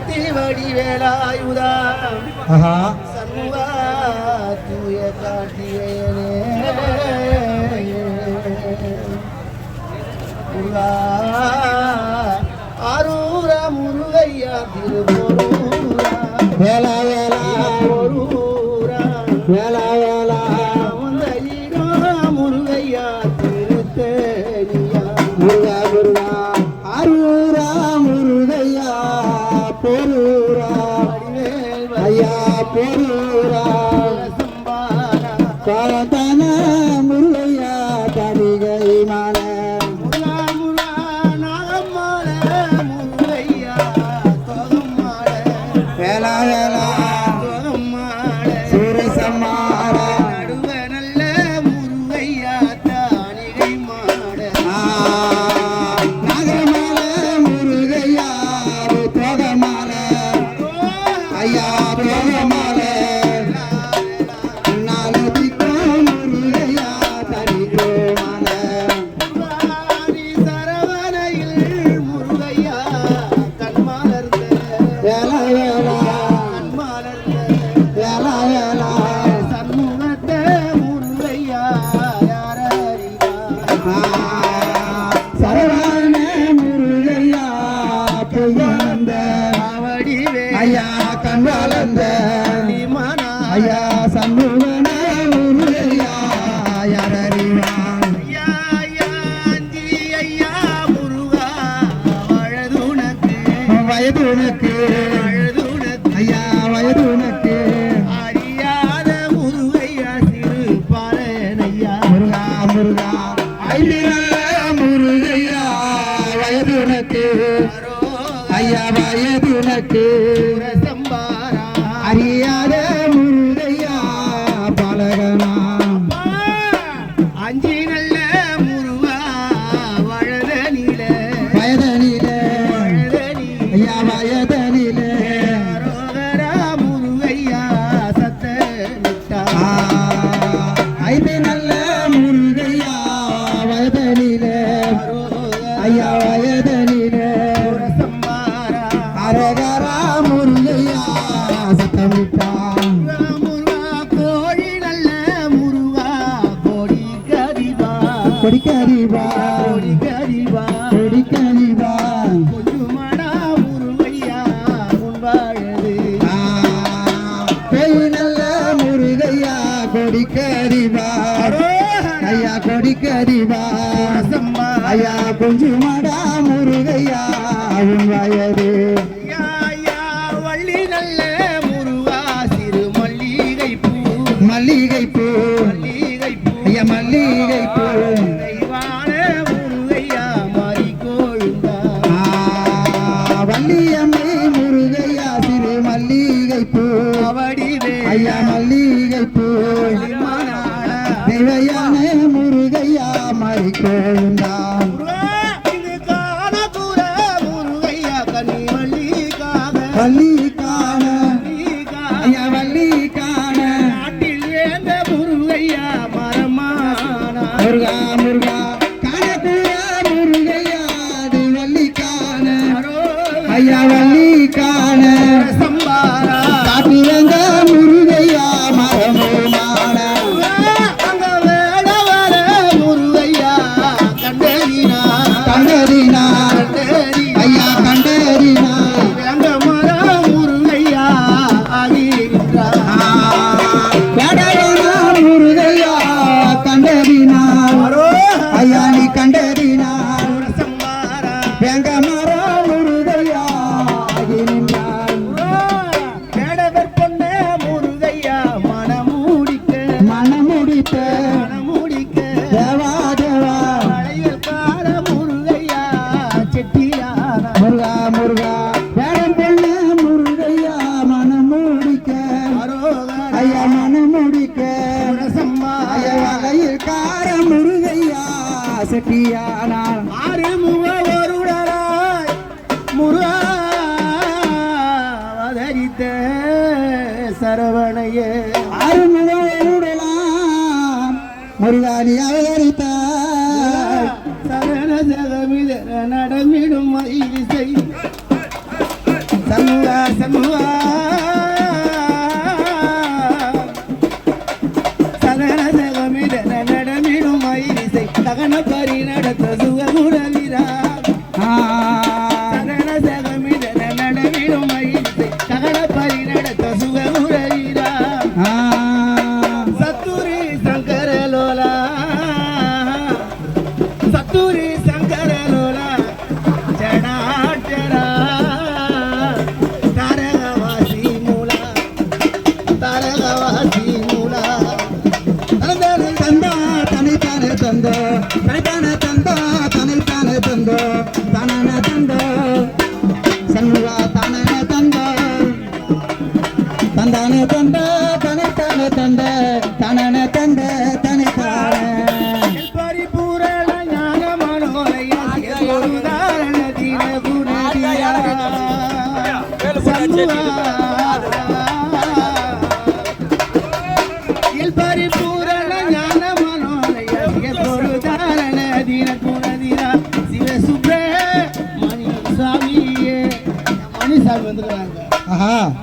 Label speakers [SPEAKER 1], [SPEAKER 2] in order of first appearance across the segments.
[SPEAKER 1] சக்தி வடிவேலாயுதா சண்முகா தூய முருகா ஆரூர முருகையா திருப்போரூரா
[SPEAKER 2] வேலா வேலா.
[SPEAKER 1] போரூரா
[SPEAKER 2] பொருரா. ஐயா பொருரா. பொய்யந்த
[SPEAKER 1] வடிவே
[SPEAKER 2] ஐயா கண் வளர்ந்த ஐயா சண்முகன முருகையா
[SPEAKER 1] முருகா. அழதுனக்கு
[SPEAKER 2] வயது உனக்கு ஐயா வயது உனக்கு ஐயா வயது உனக்கு.
[SPEAKER 1] சம்பாரா. அரகரா முருகையா
[SPEAKER 2] சத்தமிட்டான்
[SPEAKER 1] கோழி நல்ல முருகா கோடி கரிவா
[SPEAKER 2] கொடிக்கறிவா
[SPEAKER 1] கோடி கரிவா
[SPEAKER 2] கொடிக்கறிவா
[SPEAKER 1] கொஞ்சுமடா முருகையா உன்வாழது
[SPEAKER 2] பேய் நல்ல முருகையா கொடிக்கறிவா ஐயா கொடிக்கறிவா
[SPEAKER 1] சம்பாரா
[SPEAKER 2] ஐயா முருகையா உன் வயது. வள்ளியம்மை முருகையா சிறு மல்லிகை பூ
[SPEAKER 1] அவடிவே
[SPEAKER 2] ஐயா மல்லிகை பூ தேவையான முருகையா மறிக்கோழுந்தான்
[SPEAKER 1] இது காணக்கூட
[SPEAKER 2] ஐயா வள்ளி காண முருகா முருகா. வேடம் பொண்ண முருகையா மனமுடிக்க ஐயா மனமுடிக்க ஐயா வகையில் கார முருகையா
[SPEAKER 1] ஒருடராய் முருகா அவதரித்த சரவணையே.
[SPEAKER 2] அருமுகம் முருகானி அவதரித்தார்.
[SPEAKER 1] சரண ஜகமிதர நடமிடும் மயிலிசை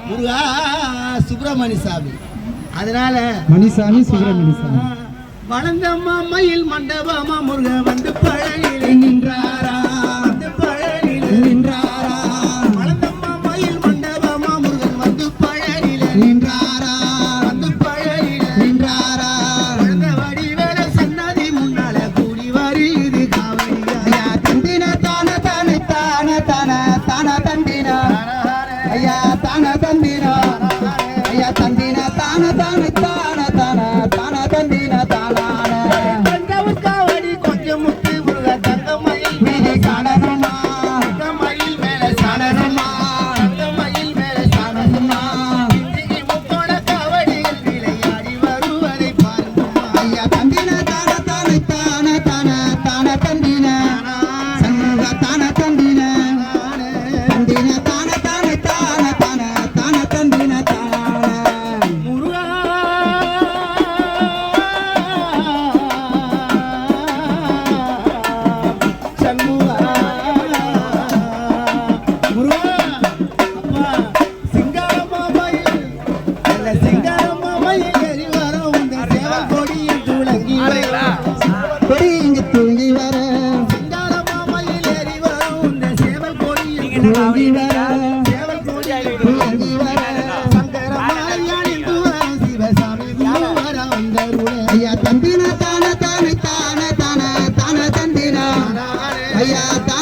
[SPEAKER 2] முருகா சுப்பிரமணி சாமி அதனால
[SPEAKER 1] மணிசாமி சுப்பிரமணி சாமி
[SPEAKER 2] வளர்ந்தம்மா மயில் மண்டபமா முருக வந்து பழனிலே நின்றாரா? తందిన అయ్యా తందిన తాన
[SPEAKER 1] తాన ಗಿಡಗಾವಳಿ